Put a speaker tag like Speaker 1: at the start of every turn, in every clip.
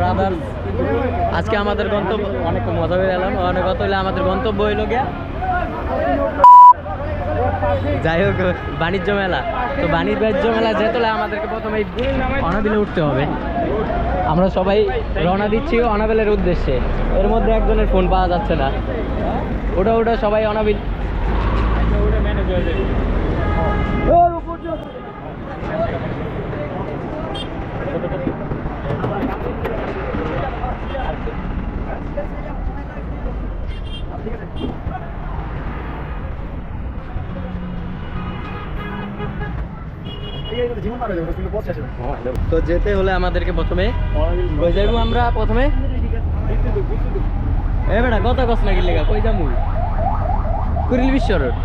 Speaker 1: Brother আজকে আমাদের গন্তব্য অনেক মজা হয়ে গেলাম অনেক কথা হলে আমাদের গন্তব্য হইল গিয়া যাই হোক, বাণিজ্য মেলা। তো বাণিজ্য মেলা যেতে হলে আমাদেরকে প্রথমে অনাবিলে উঠতে হবে। আমরা সবাই রওনা দিচ্ছি অনাবেলের উদ্দেশ্যে। এর মধ্যে একজনের ফোন পাওয়া যাচ্ছে না। ওটা ওটা সবাই অনাবিল তো যেতে হলে আমাদেরকে প্রথমে কই যাইবো আমরা প্রথমে? এ বেটা কত কস না গিলে কই যামু? কুড়িল বিশ্ব রোড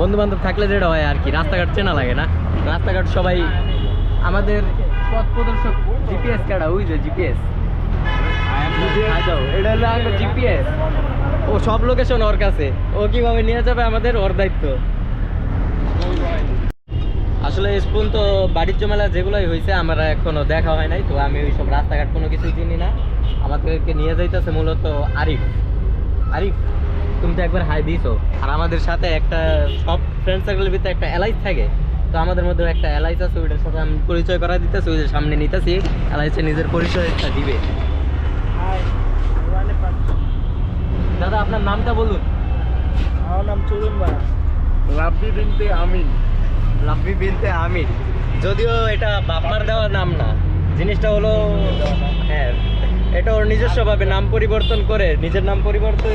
Speaker 1: বন্ধু বান্ধব থাকলে যেটা হয় আর কি রাস্তাঘাট চেনা লাগে না? রাস্তাঘাট সবাই আমাদের পথ প্রদর্শক জিপিএস কাটা ওই যে জিপিএস। এটা হলো জিপিএস। ও সব লোকেশন ওর কাছে। ও কীভাবে নিয়ে যাবে আমাদের ওর দায়িত্ব। আসলে স্পুন তো বাণিজ্য মেলা যেগুলোই হয়েছে, আমরা এখনও দেখা হয় নাই, তো আমি ওই সব রাস্তাঘাট কোনো কিছুই চিনি না। আমাদেরকে নিয়ে যাইতেছে মূলত আরিফ। আরিফ, তুমি তো একবার হাই দিয়েছ আর আমাদের সাথে একটা সব ফ্রেন্ড সার্কেলের ভিতরে একটা এলাইস থাকে। তো আমাদের মধ্যে একটা এলাইস আছে, ওইটার সাথে আমি পরিচয় করা দিতেছি, ওই যে সামনে নিতেছি। এলাইসে নিজের পরিচয়টা দিবে। দাদা আপনার নামটা বলুন।
Speaker 2: আমার নাম চলুন রাব্বি বিনতে আমিন।
Speaker 1: লাভি বিনতে আমির যদিও এটা বাপমার দেওয়া নাম না জিনিসটা হলো হ্যাঁ এটা ওর নিজস্ব ভাবে নাম পরিবর্তন করে নিজের নাম পরিবর্তন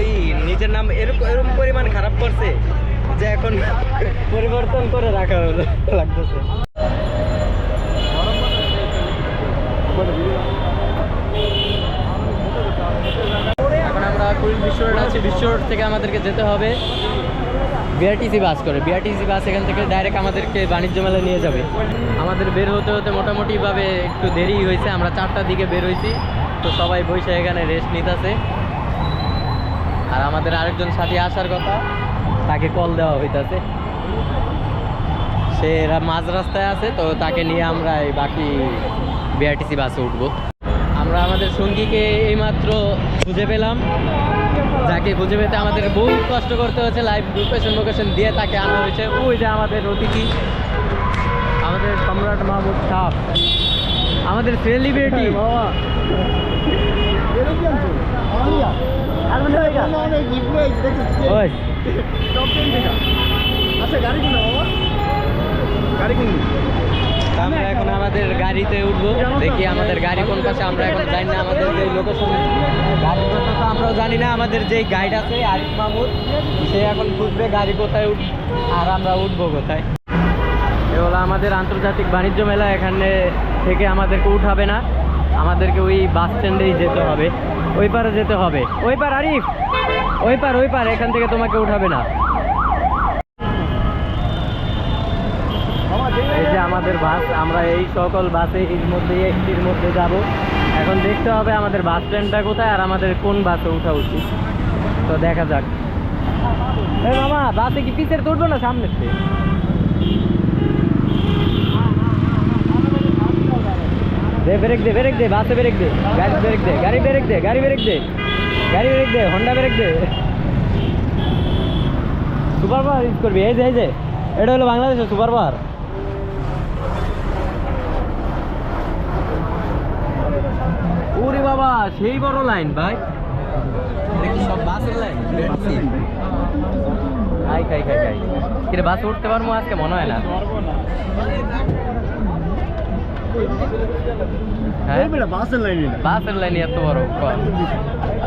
Speaker 1: নিজের নাম এরকম এরকম পরিমাণ খারাপ করছে যে এখন পরিবর্তন করে রাখা হলো লাগতেছে। কুড়িল বিশ্ব আছি বিশ্ব রোড থেকে আমাদেরকে যেতে হবে। বিআরটিসি বাস করে। বিআরটিসি বাস এখান থেকে ডাইরেক্ট আমাদেরকে বাণিজ্য মেলায় নিয়ে যাবে। আমাদের বের হতে হতে মোটামুটিভাবে একটু দেরি হয়েছে। আমরা চারটার দিকে বের হয়েছি। তো সবাই বসে এখানে রেস্ট নিতেছে। আর আমাদের আরেকজন সাথী আসার কথা, তাকে কল দেওয়া হইতাছে। সে মাঝ রাস্তায় আছে, তো তাকে নিয়ে আমরা এই বাকি বিআরটিসি বাসে উঠবো। আমরা আমাদের সঙ্গীকে এইমাত্র খুঁজে পেলাম। যাকে খুঁজে পেতে আমাদের বহু কষ্ট করতে হচ্ছে লাইভ লোকেশন লোকেশন দিয়ে তাকে আনা হয়েছে। ওই যে আমাদের অতিথি। আমাদের সম্রাট মাহমুদ সাহ আমাদের সেলিব্রিটি
Speaker 2: আচ্ছা গাড়ি কিনা বাবা? গাড়ি
Speaker 1: আমরা এখন আমাদের গাড়িতে উঠবো। দেখি আমাদের গাড়ি কোন পাশে, আমরা এখন জানি না আমাদের যে লোকেশন গাড়ি তো আমরাও জানি না, আমাদের যে গাইড আছে, আরিফ মাহমুদ সে এখন খুঁজবে গাড়ি কোথায় উঠ আর আমরা উঠবো কোথায়। এ হলো আমাদের আন্তর্জাতিক বাণিজ্য মেলা, এখানে থেকে আমাদেরকে উঠাবে না। আমাদেরকে ওই বাস স্ট্যান্ডেই যেতে হবে। ওই পারে যেতে হবে। ওই পার আরিফ! ওই পার ওই পার, এখান থেকে তোমাকে উঠাবে না। আমাদের বাস, আমরা এই সকল বাসে এর মধ্যে একটির মধ্যে যাব। এখন দেখতে হবে আমাদের বাস স্ট্যান্ডটা কোথায় আর আমাদের কোন বাসে ওঠা উচিত। তো দেখা যাক। মামা, বাসে কি পিছের তুলবো না সামনে দে, ব্রেক দে ব্রেক দে, বাসে ব্রেক দে, গাড়ি ব্রেক দে, গাড়ি ব্রেক দে, গাড়ি ব্রেক দে, গাড়ি ব্রেক দে হন্ডা ব্রেক দে। সুপার পাওয়ার ইউজ করবি, এই যে এই যে, এটা হলো বাংলাদেশের সুপার পাওয়ার ওরে বাবা সেই বড় লাইন ভাই। দেখি সব বাসের লাইন। খাই খাই খাই। খাই কিরে বাসে উঠতে পারব আজকে? মনে হয় না। হ্যাঁ?
Speaker 2: বাসের লাইনে
Speaker 1: বাসের লাইন এত বড়।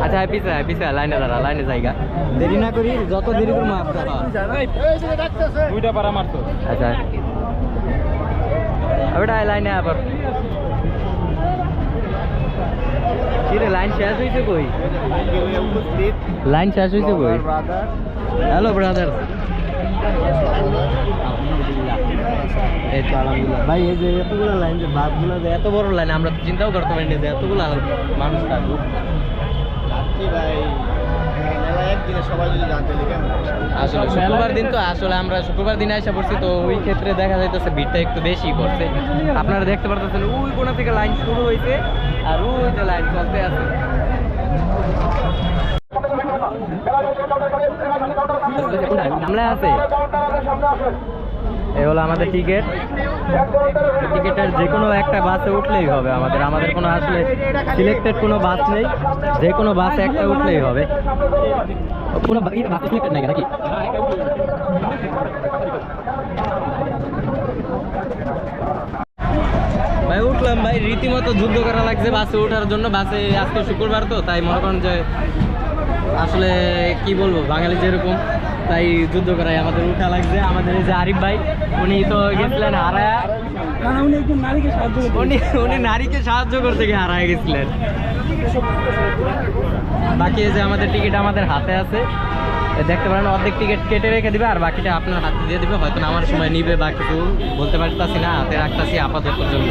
Speaker 1: আচ্ছা হ্যাঁ পিছে পিছে লাইনে দাঁড়া লাইনে জায়গা। দেরি না করি যত দেরি করব
Speaker 2: দুইটা পারা মারতো।
Speaker 1: আচ্ছা ওটা লাইনে আবার। লাইন শেষ হয়েছে কই? লাইন হ্যালো ব্রাদার এই তো যে এতগুলো লাইন এত বড় লাইন, আমরা চিন্তাও করতে পারিনি এতগুলো মানুষ থাকব
Speaker 2: ভাই একদিনে সবাই যদি জানতে
Speaker 1: আসলে শুক্রবার দিন তো আসলে আমরা শুক্রবার দিনে আসা পড়ছি তো ওই ক্ষেত্রে দেখা যাইতেছে ভিড়টা একটু বেশি পড়ছে। আপনারা দেখতে পারতেছেন ওই কোনা থেকে লাইন শুরু হয়েছে আর ওই যে লাইন চলতে আছে। আমরা আছে। এই হলো আমাদের টিকিট টিকিটের যে কোনো একটা বাসে উঠলেই হবে আমাদের। আমাদের কোনো আসলে সিলেক্টেড কোনো বাস নেই। যে কোনো বাসে একটা উঠলেই হবে। কোনো বাস সিলেক্টেড নাই নাকি ভাই, উঠলাম ভাই। রীতিমতো যুদ্ধ করা লাগছে বাসে ওঠার জন্য। বাসে আজকে শুক্রবার তো, তাই মনে করেন যে আসলে কি বলব? বাঙালি যেরকম, তাই যুদ্ধ করাই আমাদের উঠা লাগছে। আমাদের এই যে আরিফ ভাই উনি তো গেছিলেন হারায়া।
Speaker 2: উনি
Speaker 1: উনি নারীকে সাহায্য করতে গিয়ে হারায় গেছিলেন। বাকি যে আমাদের টিকিট আমাদের হাতে আছে। দেখতে পারেন অর্ধেক টিকিট কেটে রেখে দিবে আর বাকিটা আপনার হাতে দিয়ে দিবে। হয়তো আমার সময় নিবে বা কিছু বলতে পারতাছি না হাতে রাখতাছি আপাতত জন্য।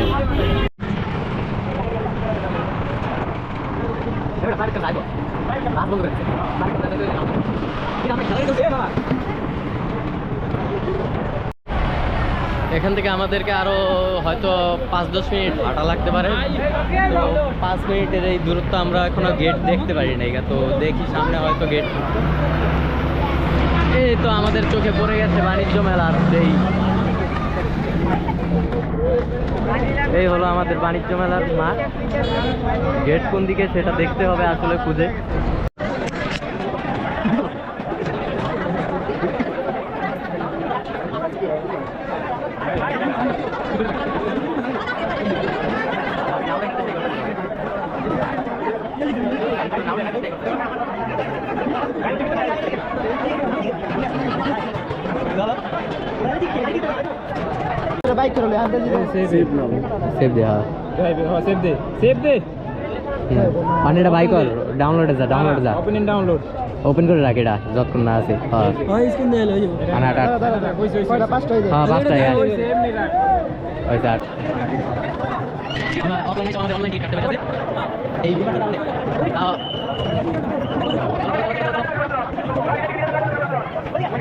Speaker 1: এখান থেকে আমাদেরকে আরও হয়তো পাঁচ দশ মিনিট হাঁটা লাগতে পারে। তো পাঁচ মিনিটের এই দূরত্ব আমরা এখনও গেট দেখতে পারি নাই তো দেখি সামনে হয়তো গেট এই তো আমাদের চোখে পড়ে গেছে বাণিজ্য মেলার সেই এই হলো আমাদের বাণিজ্য মেলার মাঠ। গেট কোন দিকে সেটা দেখতে হবে আসলে খুঁজে।
Speaker 2: বাইক করে হাতে সেভ নাও
Speaker 1: সেভ দে হ্যাঁ
Speaker 2: হ্যাঁ সেভ দে সেভ দে
Speaker 1: পানিটা বাই কর ডাউনলোডে যা ডাউনলোডে যা
Speaker 2: ওপেন ডাউনলোড
Speaker 1: ওপেন করে রাখ এটা যতক্ষণ না আছে হ্যাঁ
Speaker 2: হ্যাঁ স্ক্রিন কয়টা পাঁচটা হয়ে যায়।
Speaker 1: হ্যাঁ পাঁচটা হ্যাঁ
Speaker 2: ওই সেভ নি রাখ।
Speaker 1: ওই স্যার। অনলাইনে আমাদের অনলাইন টিকিট কাটতে পারবে এই আচ্ছা আসলে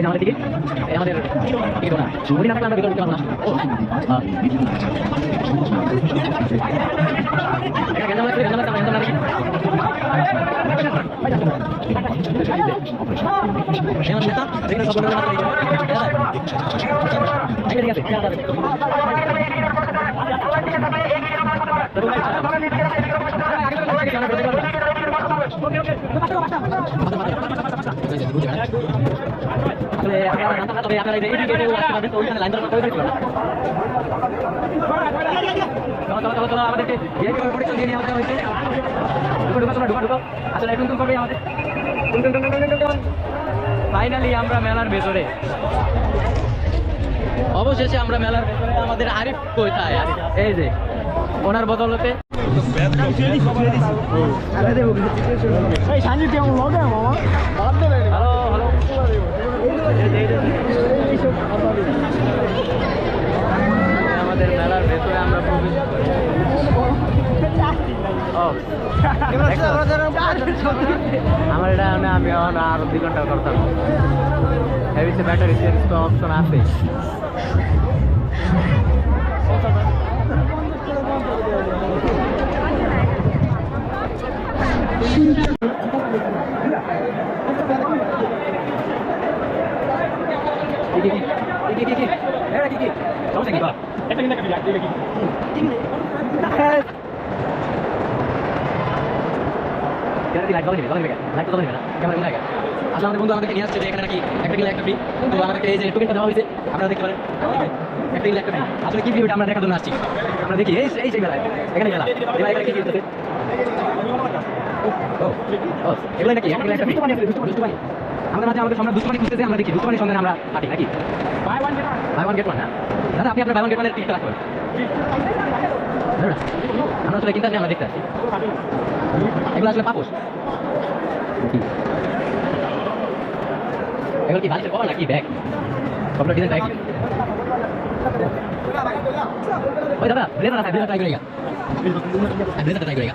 Speaker 1: এই আছে আমাদের টিকিট আমাদের টিকিট না মুড়ি না আমরা ভিতরে ঢুকতে পারব না। ও হ্যাঁ তবে আপনারা এই গেটে আসতে পারবেন তো ওইখানে লাইন ধরে করে দিতে চলো চলো চলো চলো আমাদেরকে গেট পরিচয় দিয়ে নিয়ে হয়েছে। ঢুকো ঢুকো ঢুকো ঢুকো। আসলে টুন টুন করবে আমাদের টুন টুন টুন টুন টুন টুন ফাইনালি আমরা মেলার ভেতরে। অবশেষে আমরা মেলার ভেতরে আমাদের আরিফ কোথায়? এই যে ওনার বদলতে। হ্যালো হ্যালো আমাদের মেলার ভেতরে আমরা প্রবেশ আমার এটা মানে আমি এখন আরও দুই ঘণ্টা করতাম হেভিতে ব্যাটারি চেঞ্জ তো অপশন আছে কি কি কি কি কি কি এরা কি কি সমস্যা কি বা
Speaker 2: এটা কিন্তু একটা দেখি
Speaker 1: কেন কি লাইট জ্বলে জ্বলে গেছে লাইট তো জ্বলে না ক্যামেরা মনে গেছে আসলে আমাদের বন্ধু আমাদেরকে নিয়ে আসছে যে এখানে নাকি একটা কিলো একটা ফ্রি তো আমাদেরকে এই যে টোকেনটা দেওয়া হয়েছে আপনারা দেখতে পারেন একটা কিলো একটা ফ্রি আসলে কি ভিডিওটা আমরা দেখার জন্য আসছি আমরা দেখি এই এই সেই মেলায় এখানে মেলা এবার এখানে কি ও এগুলো নাকি একটা কিলো একটা ফ্রি দুষ্টু বানি আমাদের মাঝে আমাদের সম্রাট দুষ্টমানি খুঁজতেছে আমরা দেখি। দুষ্টমানির সন্ধানে আমরা হাঁটি নাকি? বাই ওয়ান গেট ওয়ান দাদা আপনি আপনার বাই ওয়ান গেট ওয়ানের টিকিটটা রাখবেন আমরা আসলে কিনতে আমরা দেখতে আসি। এগুলো আসলে এগুলো কি বালিশের কভার নাকি ব্যাগ? সবগুলো ডিজাইন ব্যাগ? ওই দাদা ব্লেজার আছে ব্লেজার ট্রাই ব্লেজার ট্রাই করেগা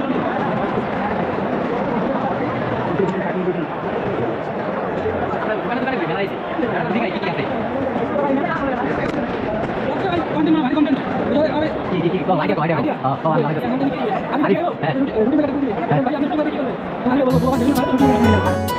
Speaker 1: ঘুরে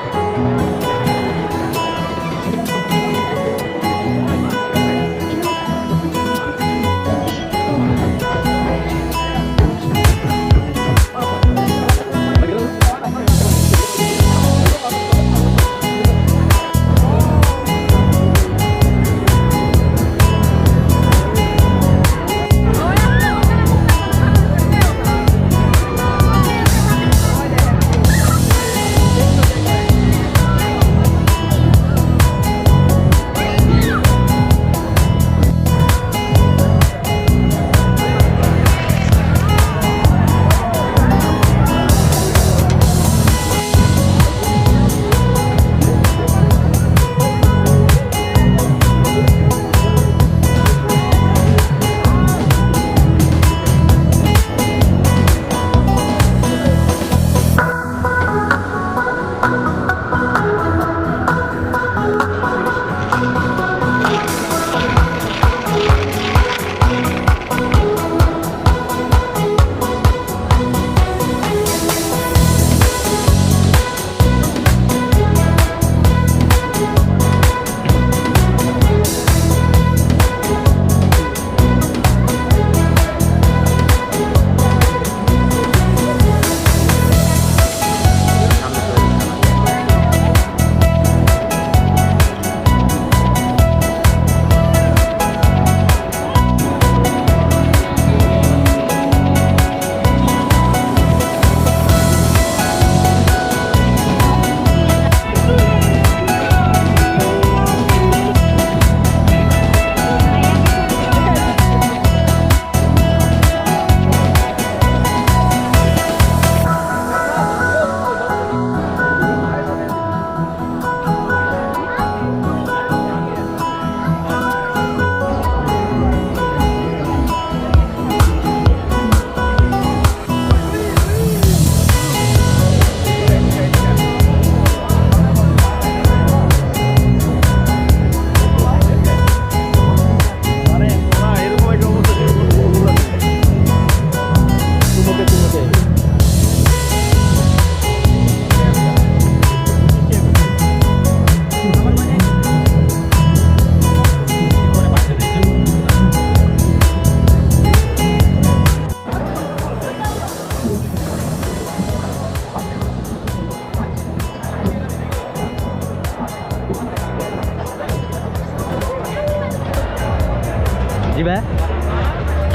Speaker 1: জি ভাই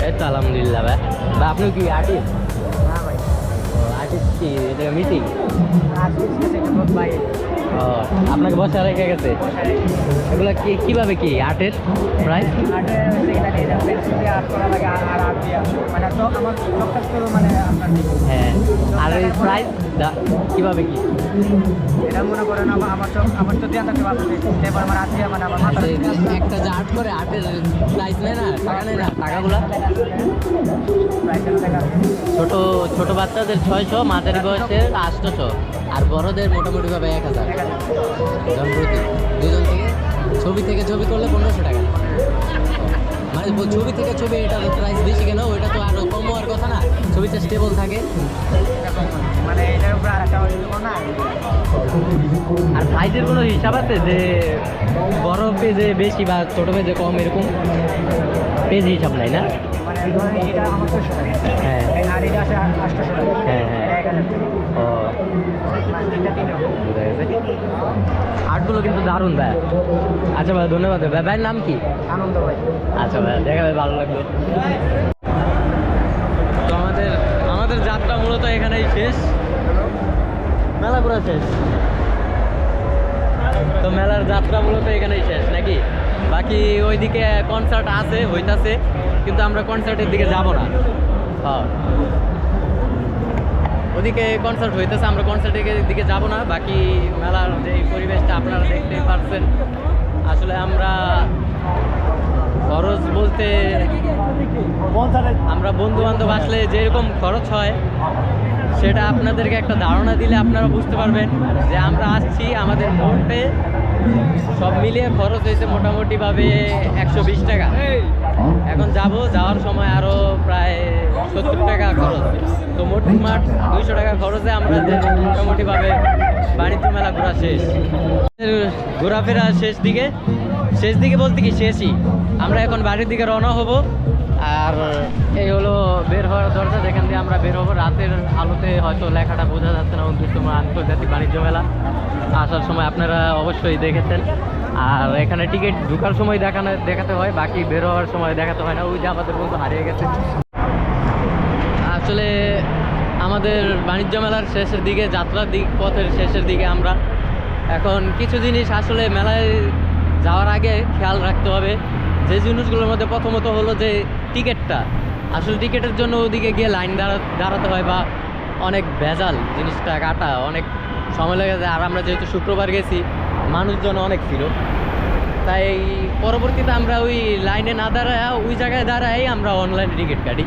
Speaker 1: এই তো আলহামদুলিল্লাহ ভাই। বা আপনি কি আর্টিস্ট আর্টিস্ট কি? এটা মিটিং ও, আপনাকে বসে রেখে গেছে? এগুলো কি, কীভাবে কি আর্টের প্রাইস হ্যাঁ। আর প্রাইস কীভাবে কি? আচ্ছা, একটা যে আর্ট করে আর্টের প্রাইস নেয় না? টাকা নেয় না? টাকাগুলা? ছোট ছোট বাচ্চাদের ছয়শো মাঝারি বয়সের আটশোশো আর বড়দের মোটামুটি ভাবে এক হাজার। জন দুজন থেকে ছবি থেকে ছবি করলে পনেরোশো টাকা। মানে ছবি থেকে ছবি এটা প্রাইস বেশি কেন? ওইটা তো আরও কম হওয়ার কথা না। ছবিটা স্টেবল থাকে।
Speaker 2: মানে এটার উপরে আর একটা না
Speaker 1: আর সাইজের কোনো হিসাব আছে যে বড় পেজে বেশি বা ছোটো পেজে কম এরকম? পেজ হিসাব নাই না?
Speaker 2: মানে
Speaker 1: হ্যাঁ। হ্যাঁ, হ্যাঁ।
Speaker 2: টাকা।
Speaker 1: ও। আর্টগুলো কিন্তু দারুণ ভাই। আচ্ছা ভাই ধন্যবাদ। ভাই ভাইয়ের নাম কি?
Speaker 2: আনন্দ ভাই।
Speaker 1: আচ্ছা ভাই দেখা ভাই ভালো লাগল। আমাদের যাত্রা মূলত এখানেই শেষ। মেলা পুরো শেষ। তো মেলার যাত্রা মূলত এখানেই শেষ, নাকি? বাকি ওইদিকে কনসার্ট আছে, হইতাছে, কিন্তু আমরা কনসার্টের দিকে যাব না। হ্যাঁ। ওদিকে কনসার্ট হইতেছে, আমরা কনসার্টের দিকে যাব না। বাকি মেলার যে পরিবেশটা আপনারা দেখতেই পারছেন। আসলে আমরা খরচ বলতে আমরা বন্ধু বান্ধব আসলে যেরকম খরচ হয়, সেটা আপনাদেরকে একটা ধারণা দিলে আপনারা বুঝতে পারবেন যে আমরা আসছি আমাদের মোটে সব মিলিয়ে খরচ হয়েছে মোটামুটিভাবে একশো বিশ টাকা। এখন যাব, যাওয়ার সময় আরও প্রায় সত্তর টাকা খরচ। তো মোট মাঠ দুইশো টাকা খরচে আমরা মোটামুটিভাবে বাণিজ্য মেলা ঘোরা শেষ। ঘোরাফেরা শেষ দিকে। শেষ দিকে বলতে কি শেষই। আমরা এখন বাড়ির দিকে রওনা হব। আর এই হলো বের হওয়ার দরজা, যেখান দিয়ে আমরা বের হব। রাতের আলোতে হয়তো লেখাটা বোঝা যাচ্ছে না উনত্রিশতম আন্তর্জাতিক বাণিজ্য মেলা। আসার সময় আপনারা অবশ্যই দেখেছেন। আর এখানে টিকিট ঢুকার সময় দেখানো, দেখাতে হয়, বাকি বের হওয়ার সময় দেখাতে হয় না। ওই যে আমাদের বন্ধু হারিয়ে গেছে। আসলে আমাদের বাণিজ্য মেলার শেষের দিকে, যাত্রার দিক, পথের শেষের দিকে আমরা। এখন কিছু জিনিস আসলে মেলায় যাওয়ার আগে খেয়াল রাখতে হবে যে জিনিসগুলোর মধ্যে প্রথমত হলো যে টিকিটটা। আসলে টিকিটের জন্য ওদিকে গিয়ে লাইন দাঁড়া, দাঁড়াতে হয় বা অনেক ভেজাল জিনিসটা কাটা, অনেক সময় লেগে যায়। আর আমরা যেহেতু শুক্রবার গেছি, মানুষজন অনেক ছিল। তাই পরবর্তীতে আমরা ওই লাইনে না দাঁড়ায়, ওই জায়গায় দাঁড়াই আমরা অনলাইনে টিকিট কাটি।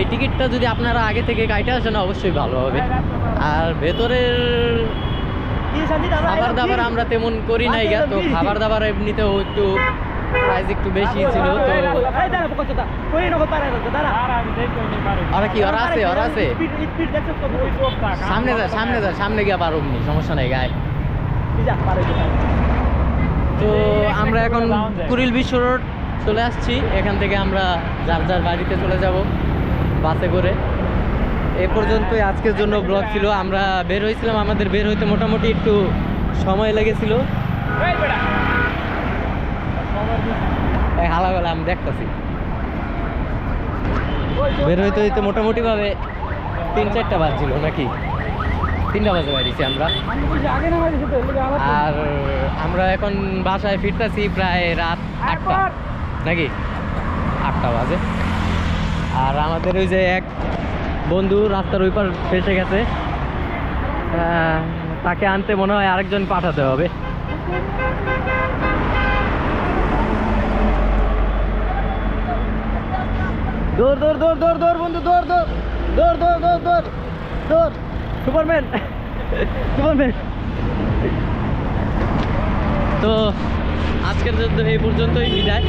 Speaker 1: এই টিকিটটা যদি আপনারা আগে থেকে কাইটে আসেন, অবশ্যই ভালো হবে। আর ভেতরের খাবার দাবার আমরা তেমন করি নাই গা তো খাবার দাবার এমনিতেও একটু প্রাইস একটু বেশি ছিল তো ওরা কি ওরা আছে ওরা আছে। সামনে যা সামনে যা সামনে গিয়ে পারুম নি সমস্যা নাই গায়ে। তো আমরা এখন কুড়িল বিশ্ব রোড চলে আসছি এখান থেকে আমরা যার যার বাড়িতে চলে যাব বাসে করে। এ পর্যন্তই আজকের জন্য ব্লগ ছিল। আমরা বের হয়েছিলাম, আমাদের বের হইতে মোটামুটি একটু সময় লেগেছিল। আমি দেখতেছি। বের হইতে হইতে মোটামুটিভাবে তিন চারটা বাজছিল নাকি? তিনটা বাজে বাড়িছি আমরা। আর আমরা এখন বাসায় ফিরতেছি প্রায় রাত আটটা। নাকি? আটটা বাজে। আর আমাদের ওই যে এক বন্ধু রাস্তার ওই পার ফেসে গেছে। তাকে আনতে মনে হয় আরেকজন পাঠাতে হবে। দৌড় দৌড় দৌড় দৌড় দৌড় বন্ধু, দৌড় দৌড় দৌড় দৌড় দৌড় দৌড় দৌড়। Superman Superman. তো আজকের জন্য এই পর্যন্তই, বিদায়।